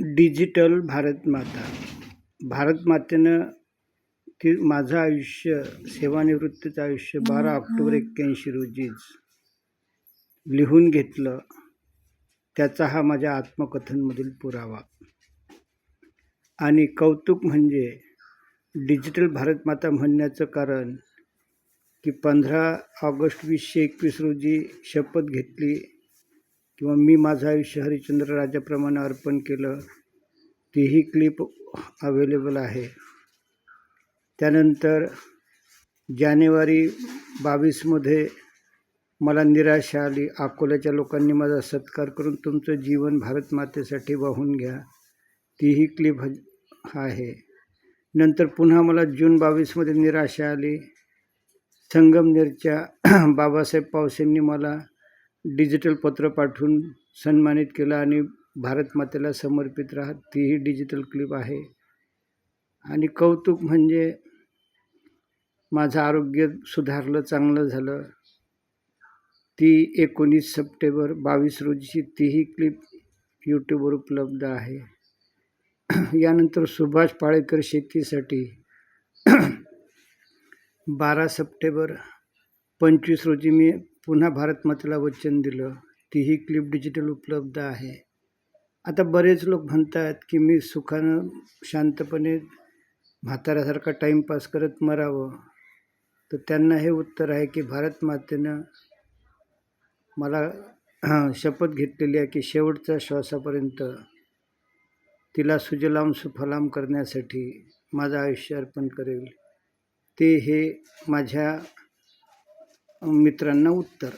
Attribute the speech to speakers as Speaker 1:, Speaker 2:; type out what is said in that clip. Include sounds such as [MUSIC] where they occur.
Speaker 1: Digital Bharatmata भारतमातेनं ती माझं आयुष्य सेवानिवृत्तीचं आयुष्य बारा ऑक्टोबर एक्क्याऐंशी रोजीच लिहून घेतलं. त्याचा हा माझ्या आत्मकथनमधील पुरावा. आणि कौतुक म्हणजे डिजिटल भारतमाता म्हणण्याचं कारण की पंधरा ऑगस्ट वीसशे एकवीस रोजी शपथ घेतली. किंवा मी माझं आयुष्य हरिश्चंद्र राजाप्रमाणे अर्पण केलं तीही क्लिप अवेलेबल आहे. त्यानंतर जानेवारी बावीसमध्ये मला निराशा आली. अकोल्याच्या लोकांनी माझा सत्कार करून तुमचं जीवन भारत मातेसाठी वाहून घ्या. तीही क्लिप आहे. नंतर पुन्हा मला जून बावीसमध्ये निराशा आली. संगमनेरच्या [CLEARS THROAT] बाबासाहेब पावसेंनी मला डिजिटल पत्र पाठवून सन्मानित केलं आणि भारतमातेला समर्पित राहा. तीही डिजिटल क्लिप आहे. आणि कौतुक म्हणजे माझं आरोग्य सुधारलं चांगलं झालं. ती एकोणीस सप्टेंबर बावीस रोजीची तीही क्लिप यूट्यूबवर उपलब्ध आहे. यानंतर सुभाष पाळेकर शेतीसाठी बारा सप्टेंबर पंचवीस रोजी मी पुन्हा भारतमातेला वचन दिलं तीही क्लिप डिजिटल उपलब्ध आहे. आता बरेच लोक म्हणतात की मी सुखानं शांतपणे म्हाताऱ्यासारखा टाईमपास करत मरावं. तर त्यांना हे उत्तर आहे की भारतमातेनं मला शपथ घेतलेली आहे की शेवटच्या श्वासापर्यंत तिला सुजलाम सुफलाम करण्यासाठी माझं आयुष्य अर्पण करेल. ते हे माझ्या मित्रांना उत्तर.